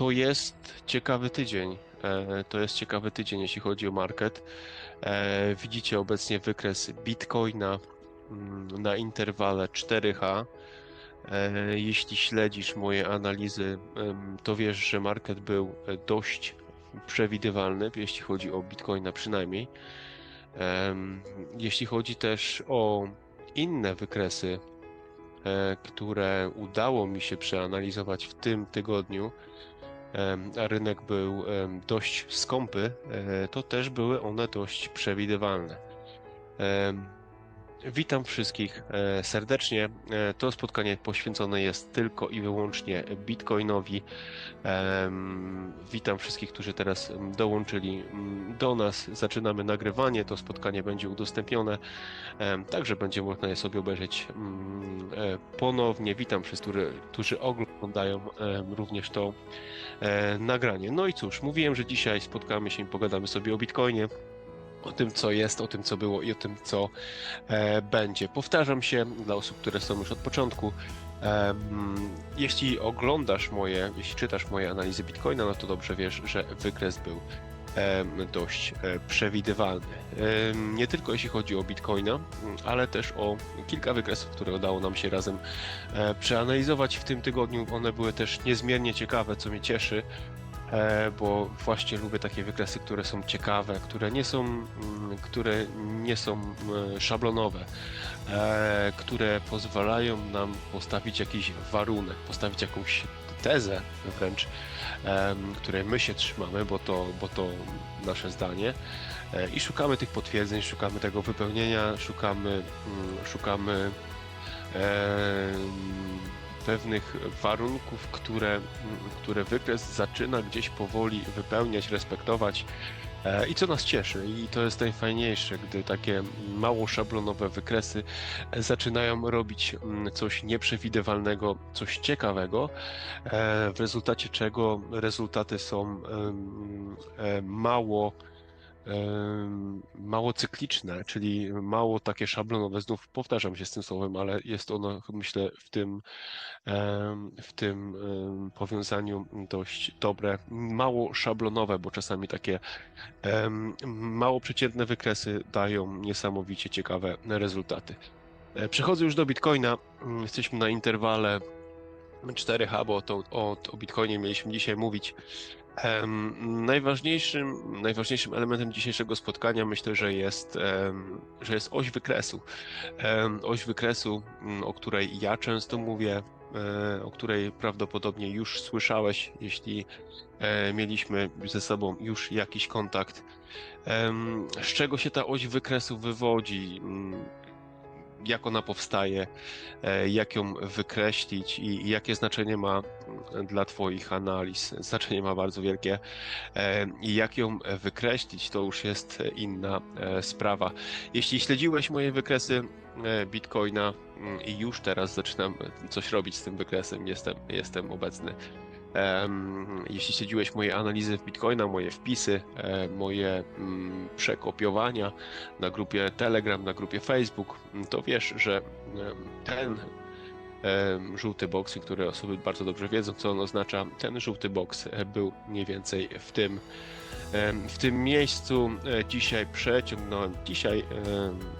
to jest ciekawy tydzień. E, To jest ciekawy tydzień, jeśli chodzi o market. E, Widzicie obecnie wykres Bitcoina mm, na interwale 4H. E, Jeśli śledzisz moje analizy, to wiesz, że market był dość przewidywalny, jeśli chodzi o Bitcoina przynajmniej. Jeśli chodzi też o inne wykresy, które udało mi się przeanalizować w tym tygodniu, rynek był dość skąpy, e, to też były one dość przewidywalne. Witam wszystkich e, serdecznie. E, To spotkanie poświęcone jest tylko i wyłącznie Bitcoinowi. Witam wszystkich, którzy teraz dołączyli mm, do nas. Zaczynamy nagrywanie. To spotkanie będzie udostępnione, także będzie można je sobie obejrzeć mm, e, ponownie. Witam wszystkich, którzy, oglądają również to nagranie. No i cóż, mówiłem, że dzisiaj spotkamy się i pogadamy sobie o Bitcoinie. O tym, co jest, o tym, co było i o tym, co e, będzie. Powtarzam się dla osób, które są już od początku. Em, jeśli oglądasz moje, jeśli czytasz moje analizy Bitcoina, no to dobrze wiesz, że wykres był em, dość e, przewidywalny. Nie tylko jeśli chodzi o Bitcoina, ale też o kilka wykresów, które udało nam się razem e, przeanalizować w tym tygodniu. One były też niezmiernie ciekawe, co mnie cieszy e, bo właśnie lubię takie wykresy, które są ciekawe, które nie są, mm, które nie są e, szablonowe, e, które pozwalają nam postawić jakiś warunek, postawić jakąś tezę wręcz, której my się trzymamy, bo to, bo to nasze zdanie. E, I szukamy tych potwierdzeń, szukamy tego wypełnienia, szukamy, mm, szukamy pewnych warunków, które, które wykres zaczyna gdzieś powoli wypełniać, respektować. E, I co nas cieszy, i to jest najfajniejsze, gdy takie mało szablonowe wykresy zaczynają robić mm, coś nieprzewidywalnego, coś ciekawego, e, w rezultacie czego rezultaty są e, mało mało cykliczne, czyli mało takie szablonowe. Znów powtarzam się z tym słowem, ale jest ono, myślę, w tym, w tym powiązaniu dość dobre. Mało szablonowe, bo czasami takie mało przeciętne wykresy dają niesamowicie ciekawe rezultaty. E, Przechodzę już do Bitcoina. Jesteśmy na interwale 4H, bo to, o, o Bitcoinie mieliśmy dzisiaj mówić. Najważniejszym, najważniejszym elementem dzisiejszego spotkania myślę, że jest, że jest oś wykresu. Oś wykresu, m, o której ja często mówię, e, o której prawdopodobnie już słyszałeś, jeśli e, mieliśmy ze sobą już jakiś kontakt. Z czego się ta oś wykresu wywodzi? Jak ona powstaje, e, jak ją wykreślić i jakie znaczenie ma dla Twoich analiz. Znaczenie ma bardzo wielkie. E, I jak ją wykreślić, to już jest inna e, sprawa. Jeśli śledziłeś moje wykresy Bitcoina mm, i już teraz zaczynam coś robić z tym wykresem, jestem, jestem obecny. Jeśli śledziłeś moje analizy w Bitcoina, moje wpisy, e, moje mm, przekopiowania na grupie Telegram, na grupie Facebook, mm, to wiesz, że ten żółty boks, które osoby bardzo dobrze wiedzą, co on oznacza. Ten żółty boks e, był mniej więcej w tym, w tym miejscu. E, Dzisiaj przeciągnąłem, dzisiaj,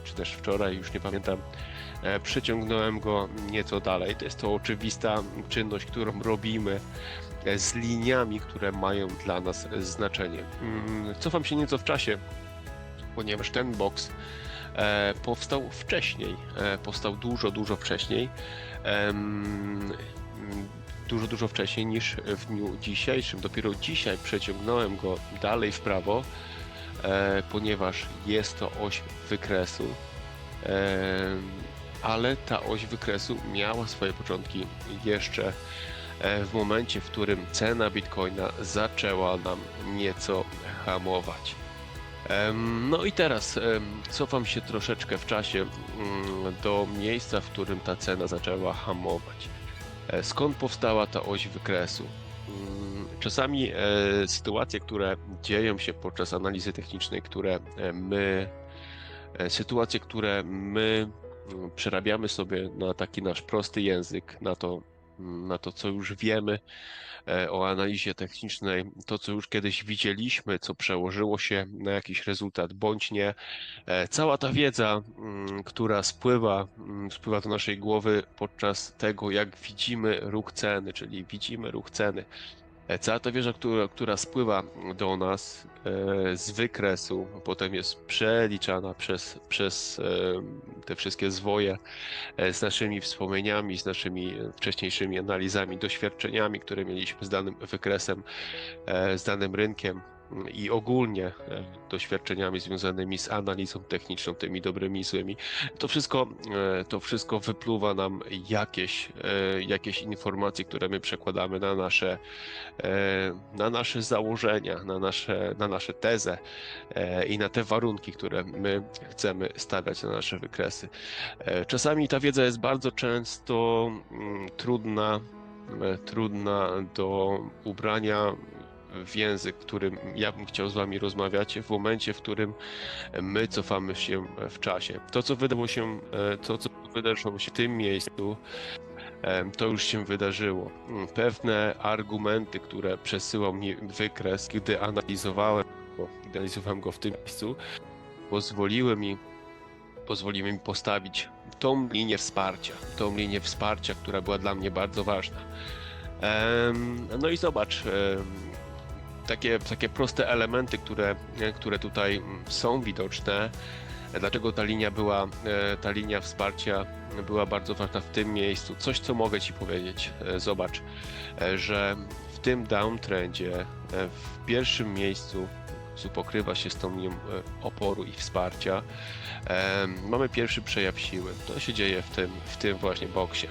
czy też wczoraj, już nie pamiętam, e, przeciągnąłem go nieco dalej. To jest to oczywista czynność, którą robimy e, z liniami, które mają dla nas e, znaczenie. Mm, Cofam się nieco w czasie, ponieważ ten e, powstał wcześniej. Powstał dużo, dużo wcześniej. Dużo, dużo wcześniej niż w dniu dzisiejszym. Dopiero dzisiaj przeciągnąłem go dalej w prawo, ponieważ jest to oś wykresu. Ale ta oś wykresu miała swoje początki jeszcze e, w momencie, w którym cena bitcoina zaczęła nam nieco hamować. No i teraz cofam się troszeczkę w czasie mm, do miejsca, w którym ta cena zaczęła hamować. E, Skąd powstała ta oś wykresu? Mm, Czasami e, sytuacje, które dzieją się podczas analizy technicznej, które my, sytuacje, które my przerabiamy sobie na taki nasz prosty język, na to, na to, co już wiemy e, o analizie technicznej, to, co już kiedyś widzieliśmy, co przełożyło się na jakiś rezultat, bądź nie. E, Cała ta wiedza, mm, która spływa, mm, spływa do naszej głowy podczas tego, jak widzimy ruch ceny, czyli widzimy ruch ceny. E, Cała ta wiedza, która, która spływa do nas e, z wykresu, potem jest przeliczana przez, przez e, te wszystkie zwoje z naszymi wspomnieniami, z naszymi wcześniejszymi analizami, doświadczeniami, które mieliśmy z danym wykresem, z danym rynkiem i ogólnie e, doświadczeniami związanymi z analizą techniczną, tymi dobrymi i złymi. To wszystko, e, to wszystko wypluwa nam jakieś, e, jakieś informacje, które my przekładamy na nasze, na nasze założenia, na nasze, na nasze tezę i na te warunki, które my chcemy stawiać na nasze wykresy. Czasami ta wiedza jest bardzo często mm, trudna, trudna do ubrania w język, którym ja bym chciał z wami rozmawiać, w momencie, w którym my cofamy się w czasie. To, co wydało się, e, to, co wydarzyło się w tym miejscu, em, to już się wydarzyło. Pewne argumenty, które przesyłał mi wykres, gdy analizowałem go, analizowałem go w tym miejscu, pozwoliły mi pozwoliły mi postawić tą linię wsparcia, tą linię wsparcia, która była dla mnie bardzo ważna. No i zobacz, takie, takie proste elementy, które, które tutaj mm, są widoczne, dlaczego ta linia była, e, ta linia wsparcia była bardzo ważna w tym miejscu. Coś, co mogę Ci powiedzieć, e, zobacz, e, że w tym downtrendzie w pierwszym miejscu pokrywa się z tą linią oporu i wsparcia. Mamy pierwszy przejaw siły. To się dzieje w tym, w tym właśnie boksie.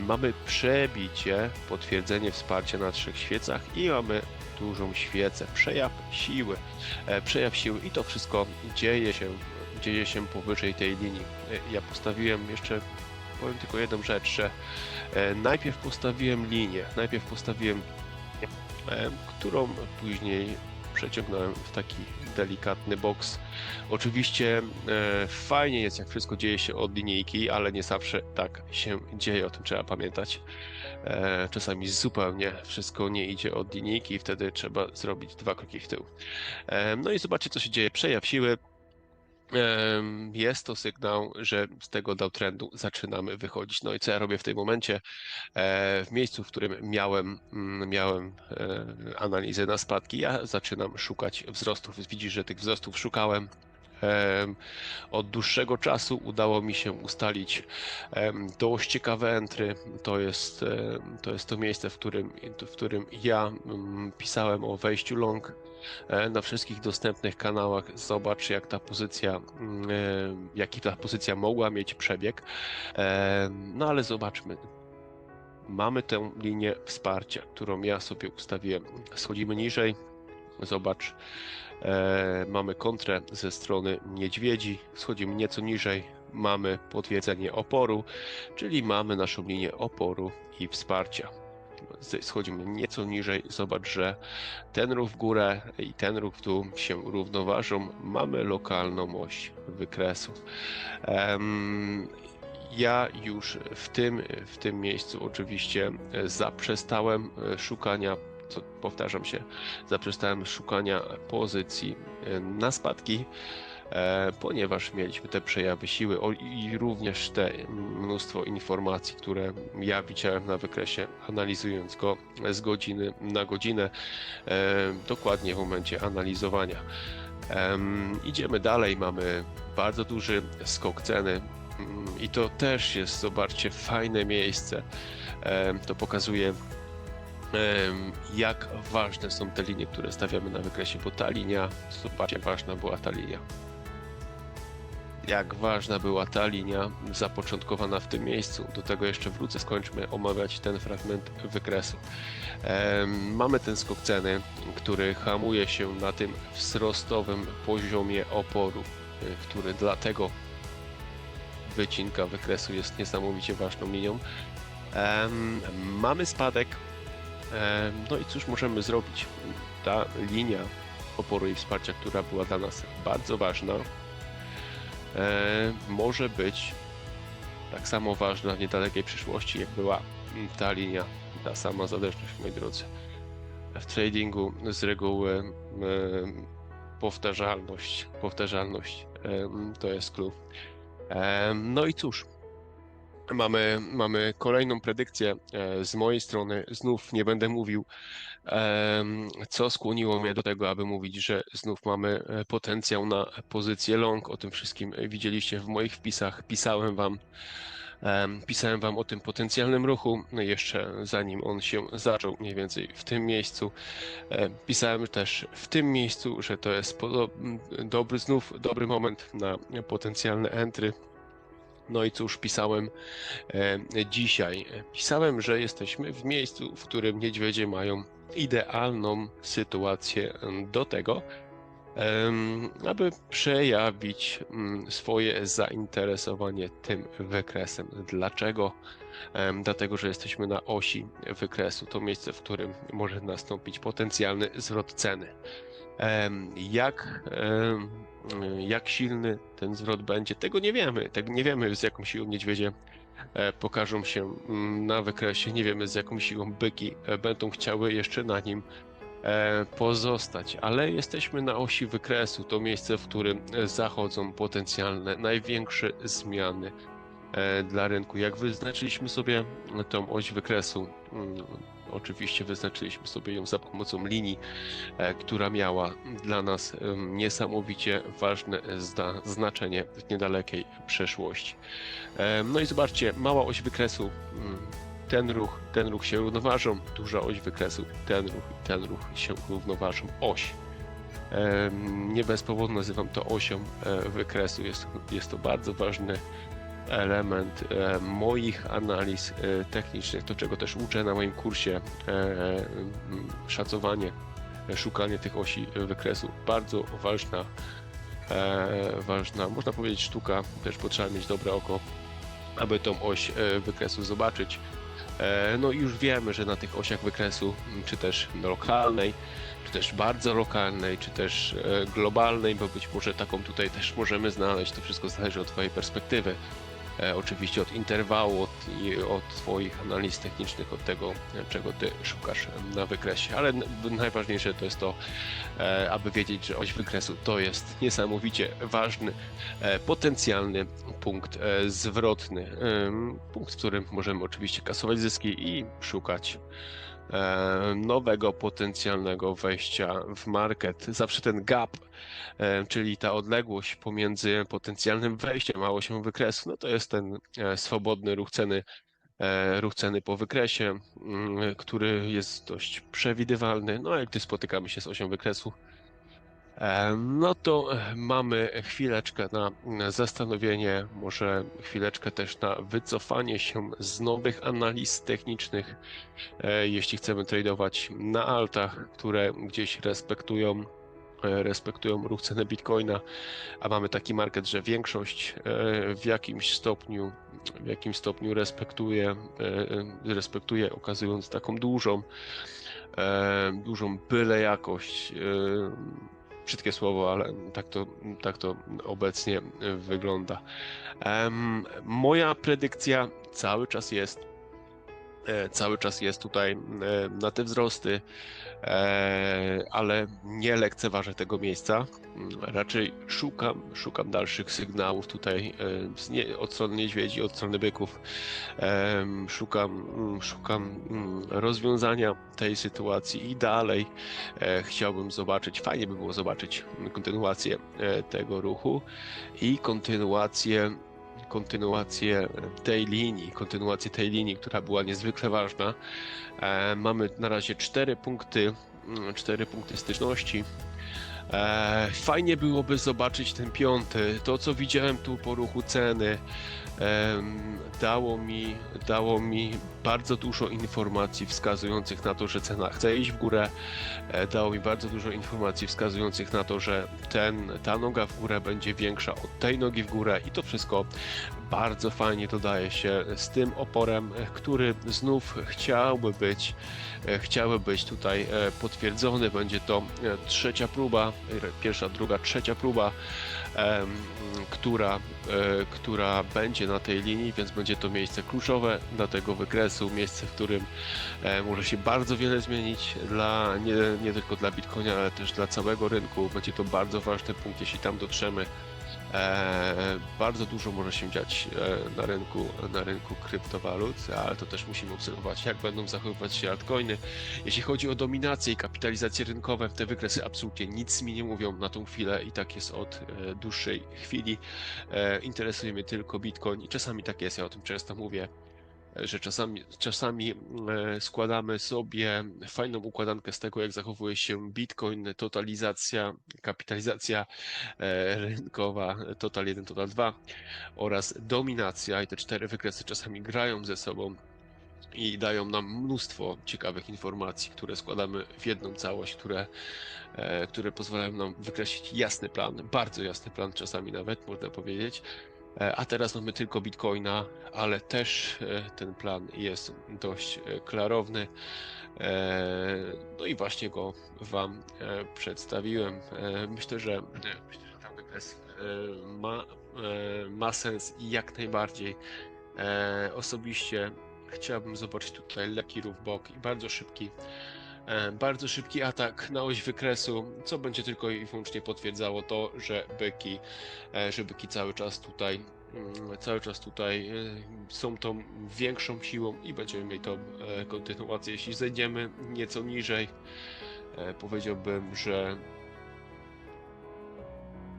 Mamy przebicie, potwierdzenie wsparcia na trzech świecach i mamy dużą świecę, przejaw siły, e, przejaw siły i to wszystko dzieje się, dzieje się powyżej tej linii. E, Ja postawiłem jeszcze, powiem tylko jedną rzecz, że e, najpierw postawiłem linię, najpierw postawiłem którą później przeciągnąłem w taki delikatny boks. Oczywiście fajnie jest, jak wszystko dzieje się od linijki, ale nie zawsze tak się dzieje, o tym trzeba pamiętać. E, czasami zupełnie wszystko nie idzie od linijki i wtedy trzeba zrobić dwa kroki w tył. E, no i zobaczcie, co się dzieje. Przejaw siły. Em, Jest to sygnał, że z tego downtrendu zaczynamy wychodzić. No i co ja robię w tym momencie? E, W miejscu, w którym miałem, mm, miałem e, analizę na spadki, ja zaczynam szukać wzrostów. Widzisz, że tych wzrostów szukałem. Od dłuższego czasu udało mi się ustalić dość ciekawe entry. To jest, to jest to miejsce, w którym, w którym ja mm, pisałem o wejściu long e, na wszystkich dostępnych kanałach. Zobacz, jak ta pozycja, mm, jaki ta pozycja mogła mieć przebieg. No ale zobaczmy. Mamy tę linię wsparcia, którą ja sobie ustawiłem. Schodzimy niżej. Zobacz, e, mamy kontrę ze strony niedźwiedzi. Schodzimy nieco niżej. Mamy potwierdzenie oporu, czyli mamy naszą linię oporu i wsparcia. Schodzimy nieco niżej. Zobacz, że ten ruch w górę i ten ruch w dół się równoważą. Mamy lokalną oś wykresu. Em, ja już w tym, w tym miejscu oczywiście e, zaprzestałem e, szukania, co powtarzam się, zaprzestałem szukania pozycji e, na spadki, e, ponieważ mieliśmy te przejawy siły i również te mnóstwo informacji, które ja widziałem na wykresie, analizując go z godziny na godzinę, e, dokładnie w momencie analizowania. Em, Idziemy dalej, mamy bardzo duży skok ceny. Mm, I to też jest, zobaczcie, fajne miejsce. To pokazuje, jak ważne są te linie, które stawiamy na wykresie, bo ta linia, zobaczcie, ważna była ta linia. Jak ważna była ta linia zapoczątkowana w tym miejscu. Do tego jeszcze wrócę, skończmy omawiać ten fragment wykresu. Mamy ten skok ceny, który hamuje się na tym wzrostowym poziomie oporu, y, który dlatego wycinka wykresu jest niesamowicie ważną linią. Mamy spadek. No i cóż możemy zrobić? Ta linia oporu i wsparcia, która była dla nas bardzo ważna, może być tak samo ważna w niedalekiej przyszłości, jak była ta linia, ta sama zależność, moi drodzy. W tradingu z reguły powtarzalność, powtarzalność to jest. Em, No i cóż, mamy, mamy kolejną predykcję e, z mojej strony. Znów nie będę mówił, em, co skłoniło mnie do tego, aby mówić, że znów mamy e, potencjał na pozycję long. O tym wszystkim widzieliście w moich wpisach. Pisałem wam, em, pisałem wam o tym potencjalnym ruchu no jeszcze zanim on się zaczął, mniej więcej w tym miejscu. E, Pisałem też w tym miejscu, że to jest dobry, znów dobry moment na potencjalne entry. No i cóż, pisałem e, dzisiaj. Pisałem, że jesteśmy w miejscu, w którym niedźwiedzie mają idealną sytuację do tego, aby przejawić mm, swoje zainteresowanie tym wykresem. Dlaczego? Dlatego, że jesteśmy na osi wykresu. To miejsce, w którym może nastąpić potencjalny zwrot ceny. Jak, jak silny ten zwrot będzie, tego nie wiemy. Tego nie wiemy, z jaką siłą niedźwiedzie e, pokażą się mm, na wykresie. Nie wiemy, z jaką siłą byki e, będą chciały jeszcze na nim e, pozostać, ale jesteśmy na osi wykresu. To miejsce, w którym zachodzą potencjalne największe zmiany dla rynku. Jak wyznaczyliśmy sobie tą oś wykresu, mm, oczywiście wyznaczyliśmy sobie ją za pomocą linii, e, która miała dla nas niesamowicie ważne znaczenie w niedalekiej przeszłości. Em, No i zobaczcie, mała oś wykresu, mm, ten ruch, ten ruch się równoważą, duża oś wykresu, ten ruch i ten ruch się równoważą. Oś. Em, Nie bez powodu nazywam to osią e, wykresu. Jest, jest to bardzo ważny element e, moich analiz e, technicznych, to czego też uczę na moim kursie e, szacowanie, szukanie tych osi wykresu. Bardzo ważna, ważna, można powiedzieć sztuka, też potrzeba mieć dobre oko, aby tą oś wykresu zobaczyć. No i już wiemy, że na tych osiach wykresu, czy też lokalnej, czy też bardzo lokalnej, czy też globalnej, bo być może taką tutaj też możemy znaleźć. To wszystko zależy od Twojej perspektywy. E, oczywiście od interwału, od, od Twoich analiz technicznych, od tego, czego Ty szukasz na wykresie. Ale najważniejsze to jest to, e, aby wiedzieć, że oś wykresu to jest niesamowicie ważny, e, potencjalny punkt zwrotny. Punkt, w którym możemy oczywiście kasować zyski i szukać nowego potencjalnego wejścia w market. Zawsze ten gap, e, czyli ta odległość pomiędzy potencjalnym wejściem a osią wykresu, no to jest ten e, swobodny ruch ceny, e, ruch ceny po wykresie, mm, który jest dość przewidywalny. No a gdy spotykamy się z osią wykresu, E, No to e, mamy chwileczkę na zastanowienie, może chwileczkę też na wycofanie się z nowych analiz technicznych, e, jeśli chcemy tradować na altach, które gdzieś respektują, e, respektują ruch ceny Bitcoina, a mamy taki market, że większość e, w jakimś stopniu, w jakimś stopniu respektuje, e, respektuje okazując taką dużą, e, dużą byle jakość e, brzydkie słowo, ale tak to, tak to obecnie wygląda. Moja predykcja cały czas jest, e, cały czas jest tutaj e, na te wzrosty, ale nie lekceważę tego miejsca. Mm, Raczej szukam, szukam dalszych sygnałów tutaj e, nie, od strony niedźwiedzi, od strony byków. Em, Szukam, mm, szukam mm, rozwiązania tej sytuacji i dalej chciałbym zobaczyć, fajnie by było zobaczyć kontynuację tego ruchu i kontynuację, kontynuację tej linii, kontynuację tej linii, która była niezwykle ważna. E, Mamy na razie cztery punkty, mm, cztery punkty styczności. E, Fajnie byłoby zobaczyć ten piąty. To, co widziałem tu po ruchu ceny, dało mi, dało mi bardzo dużo informacji wskazujących na to, że cena chce iść w górę. E, Dało mi bardzo dużo informacji wskazujących na to, że ten, ta noga w górę będzie większa od tej nogi w górę i to wszystko bardzo fajnie dodaje się z tym oporem, e, który znów chciałby być, e, chciałby być tutaj e, potwierdzony. Będzie to trzecia próba pierwsza, druga, trzecia próba, która, która będzie na tej linii, więc będzie to miejsce kluczowe dla tego wykresu, miejsce, w którym może się bardzo wiele zmienić dla, nie, nie tylko dla Bitcoina, ale też dla całego rynku. Będzie to bardzo ważny punkt, jeśli tam dotrzemy. E, bardzo dużo może się dziać e, na rynku, na rynku kryptowalut, ale to też musimy obserwować, jak będą zachowywać się altcoiny. Jeśli chodzi o dominację i kapitalizację rynkowe, te wykresy absolutnie nic mi nie mówią na tą chwilę i tak jest od e, dłuższej chwili. Interesuje mnie tylko Bitcoin i czasami tak jest, ja o tym często mówię że czasami, czasami e, składamy sobie fajną układankę z tego, jak zachowuje się Bitcoin, totalizacja, kapitalizacja e, rynkowa, Total 1, Total 2 oraz dominacja i te cztery wykresy czasami grają ze sobą i dają nam mnóstwo ciekawych informacji, które składamy w jedną całość, które, e, które pozwalają nam wykreślić jasny plan, bardzo jasny plan czasami nawet, można powiedzieć. E, A teraz mamy tylko Bitcoina, ale też e, ten plan jest dość e, klarowny. No i właśnie go Wam przedstawiłem. Myślę, że ten wykres ma, ma sens i jak najbardziej. Osobiście chciałbym zobaczyć tutaj lekki ruch w bok i bardzo szybki Bardzo szybki atak na oś wykresu, co będzie tylko i wyłącznie potwierdzało to, że byki, e, że byki cały czas tutaj, mm, cały czas tutaj e, są tą większą siłą i będziemy mieli tą e, kontynuację. Jeśli zejdziemy nieco niżej, e, powiedziałbym, że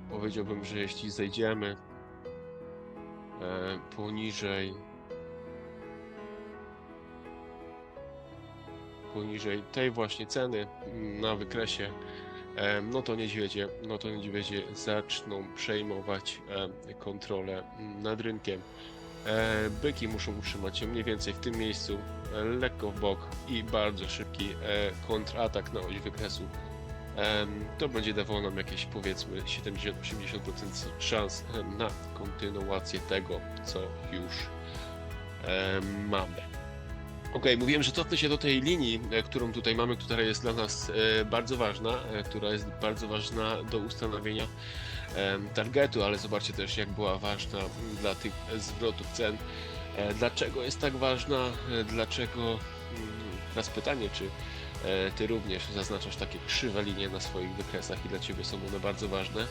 powiedziałbym, że jeśli zejdziemy e, poniżej poniżej tej właśnie ceny na wykresie, e, no to niedźwiedzie, no to niedźwiedzie zaczną przejmować e, kontrolę nad rynkiem. E, Byki muszą utrzymać się mniej więcej w tym miejscu, lekko w bok i bardzo szybki kontratak na oś wykresu. To będzie dawało nam jakieś powiedzmy 70-80% szans na kontynuację tego, co już mamy. Okej, mówiłem, że cofnę się do tej linii, e, którą tutaj mamy, która jest dla nas e, bardzo ważna, e, która jest bardzo ważna do ustanowienia targetu, ale zobaczcie też, jak była ważna m, dla tych zwrotów cen. Dlaczego jest tak ważna? Dlaczego? mm, Teraz pytanie, czy ty również zaznaczasz takie krzywe linie na swoich wykresach i dla ciebie są one bardzo ważne?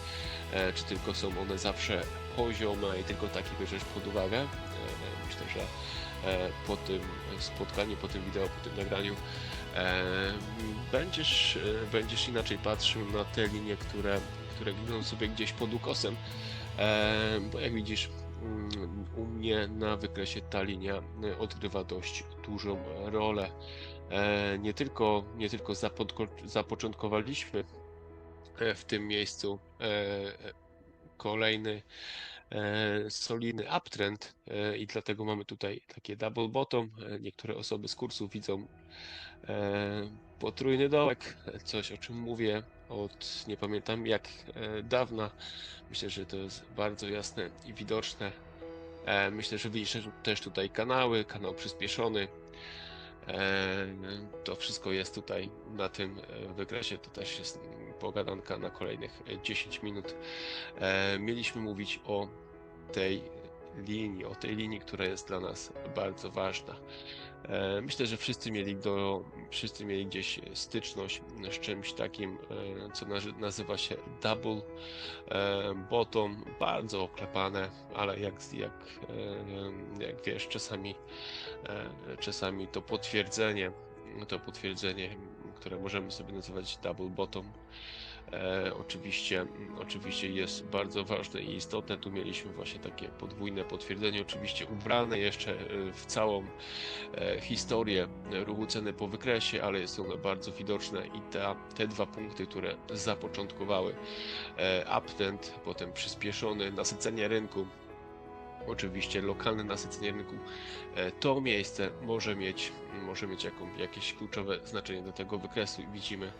Czy tylko są one zawsze poziome i tylko takie bierzesz pod uwagę? Myślę, że po tym spotkaniu, po tym wideo, po tym nagraniu e, będziesz, e, będziesz inaczej patrzył na te linie, które, które giną sobie gdzieś pod ukosem. E, Bo jak widzisz, mm, u mnie na wykresie ta linia e, odgrywa dość dużą rolę. E, Nie tylko, nie tylko zapoczątkowaliśmy e, w tym miejscu e, kolejny e, solidny uptrend e, i dlatego mamy tutaj takie double bottom. E, Niektóre osoby z kursu widzą e, potrójny dołek, coś o czym mówię od nie pamiętam jak e, dawna. Myślę, że to jest bardzo jasne i widoczne. E, Myślę, że widzisz też tutaj kanały, kanał przyspieszony. E, To wszystko jest tutaj na tym e, wykresie. To też jest pogadanka na kolejnych e, 10 minut. E, Mieliśmy mówić o tej linii, o tej linii, która jest dla nas bardzo ważna. E, Myślę, że wszyscy mieli, do, wszyscy mieli gdzieś styczność z czymś takim, e, co nazy- nazywa się double e, bottom, bardzo oklepane, ale jak, jak, jak wiesz, czasami, czasami to potwierdzenie, to potwierdzenie, które możemy sobie nazywać double bottom, e, oczywiście, oczywiście jest bardzo ważne i istotne. Tu mieliśmy właśnie takie podwójne potwierdzenie, oczywiście ubrane jeszcze e, w całą e, historię ruchu ceny po wykresie, ale jest one bardzo widoczne i ta, te dwa punkty, które zapoczątkowały e, uptrend, potem przyspieszony, nasycenie rynku, oczywiście lokalne nasycenie rynku, e, to miejsce może mieć, może mieć jakieś kluczowe znaczenie do tego wykresu i widzimy,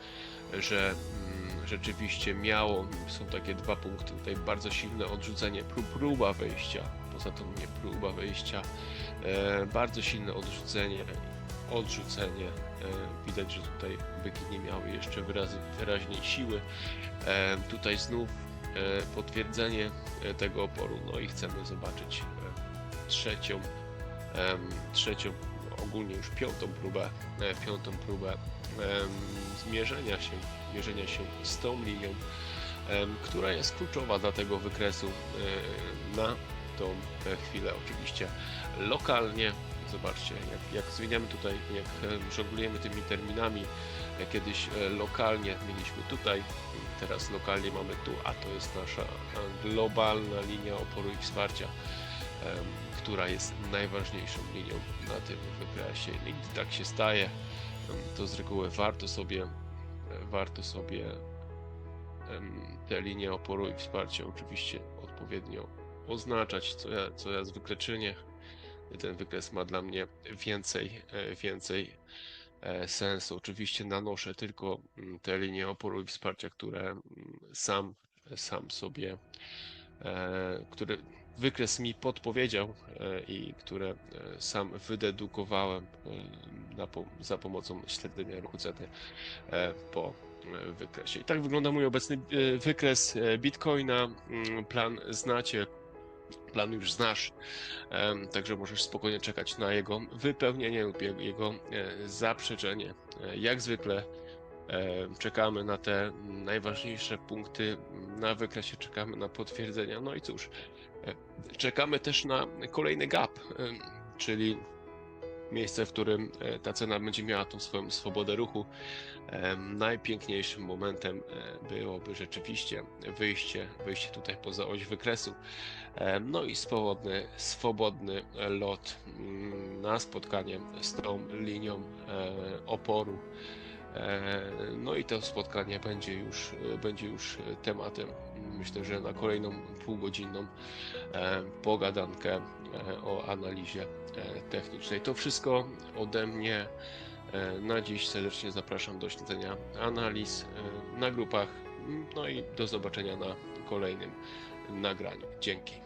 że mm, rzeczywiście miało, są takie dwa punkty, tutaj bardzo silne odrzucenie, prób, próba wejścia, poza tym nie próba wejścia, e, bardzo silne odrzucenie odrzucenie. E, Widać, że tutaj byki nie miały jeszcze wyraźnej siły. Tutaj znów potwierdzenie e, tego oporu. No i chcemy zobaczyć e, trzecią, trzecią, ogólnie już piątą próbę, e, piątą próbę zmierzenia się, mierzenia się z tą linią, która jest kluczowa dla tego wykresu e, na tą e, chwilę. Oczywiście lokalnie, zobaczcie, jak, jak zmieniamy tutaj, jak żonglujemy tymi terminami, kiedyś e, lokalnie mieliśmy tutaj, teraz lokalnie mamy tu, a to jest nasza e, globalna linia oporu i wsparcia, która jest najważniejszą linią na tym wykresie. I Gdy tak się staje, to z reguły warto sobie, e, warto sobie te linie oporu i wsparcia oczywiście odpowiednio oznaczać, co ja, co ja zwykle czynię. Ten wykres ma dla mnie więcej, e, więcej e, sensu. Oczywiście nanoszę tylko mm, te linie oporu i wsparcia, które mm, sam, sam sobie, e, które wykres mi podpowiedział i które sam wydedukowałem za pomocą śledzenia ruchu ceny po wykresie. I tak wygląda mój obecny wykres Bitcoina. Mm, Plan znacie, plan już znasz, także możesz spokojnie czekać na jego wypełnienie lub jego- e, zaprzeczenie. E, Jak zwykle e, czekamy na te najważniejsze punkty na wykresie, czekamy na potwierdzenia. No i cóż, czekamy też na kolejny gap, czyli miejsce, w którym e, ta cena będzie miała tą swoją swobodę ruchu. Najpiękniejszym momentem e, byłoby rzeczywiście wyjście, wyjście tutaj poza oś wykresu. No i swobodny, swobodny lot mm, na spotkanie z tą linią e, oporu. No i to spotkanie będzie już, będzie już tematem, myślę, że na kolejną półgodzinną pogadankę o analizie e, technicznej. To wszystko ode mnie. E, Na dziś serdecznie zapraszam do śledzenia analiz e, na grupach. No i do zobaczenia na kolejnym nagraniu. Dzięki.